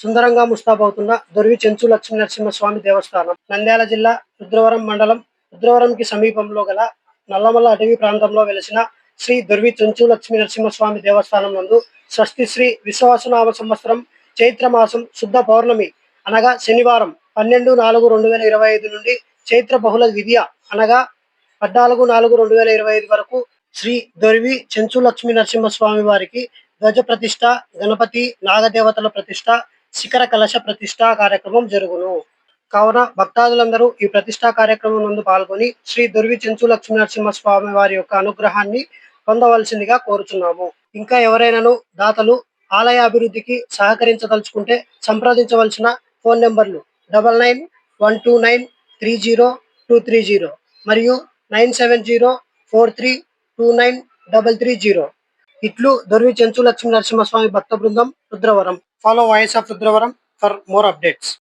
సుందరంగా ముస్తాబవుతున్న దొరివి చెంచు లక్ష్మీ నరసింహస్వామి దేవస్థానం నంద్యాల జిల్లా రుద్రవరం మండలం రుద్రవరంకి సమీపంలో గల నల్లమల్ల అటవీ ప్రాంతంలో వెలిసిన శ్రీ దొరివి చెంచు లక్ష్మీ నరసింహస్వామి దేవస్థానం నందు స్వస్తి శ్రీ విశ్వాసనామ సంవత్సరం చైత్ర మాసం శుద్ధ పౌర్ణమి అనగా శనివారం పన్నెండు నాలుగు రెండు వేల ఇరవై ఐదు నుండి చైత్ర బహుళ విద్య అనగా పద్నాలుగు నాలుగు రెండు వేల ఇరవై ఐదు వరకు శ్రీ దొరివి చెంచు లక్ష్మీ నరసింహస్వామి వారికి ధ్వజ ప్రతిష్ట గణపతి నాగదేవతల ప్రతిష్ట శిఖర కలశ ప్రతిష్ట కార్యక్రమం జరుగును. కావున భక్తాదులందరూ ఈ ప్రతిష్టా కార్యక్రమం నందు పాల్గొని శ్రీ దుర్వి చెంచు లక్ష్మీ నరసింహస్వామి వారి యొక్క అనుగ్రహాన్ని పొందవలసిందిగా కోరుచున్నాము. ఇంకా ఎవరైనాను దాతలు ఆలయ అభివృద్ధికి సహకరించదలుచుకుంటే సంప్రదించవలసిన ఫోన్ నెంబర్లు double nine one two nine three zero two three zero మరియు nine seven zero four three two nine double three zero. ఇట్లు దొర్వి చెంచు లక్ష్మీ నరసింహస్వామి భక్త బృందం Rudravaram. Follow Voice of Rudravaram for more updates.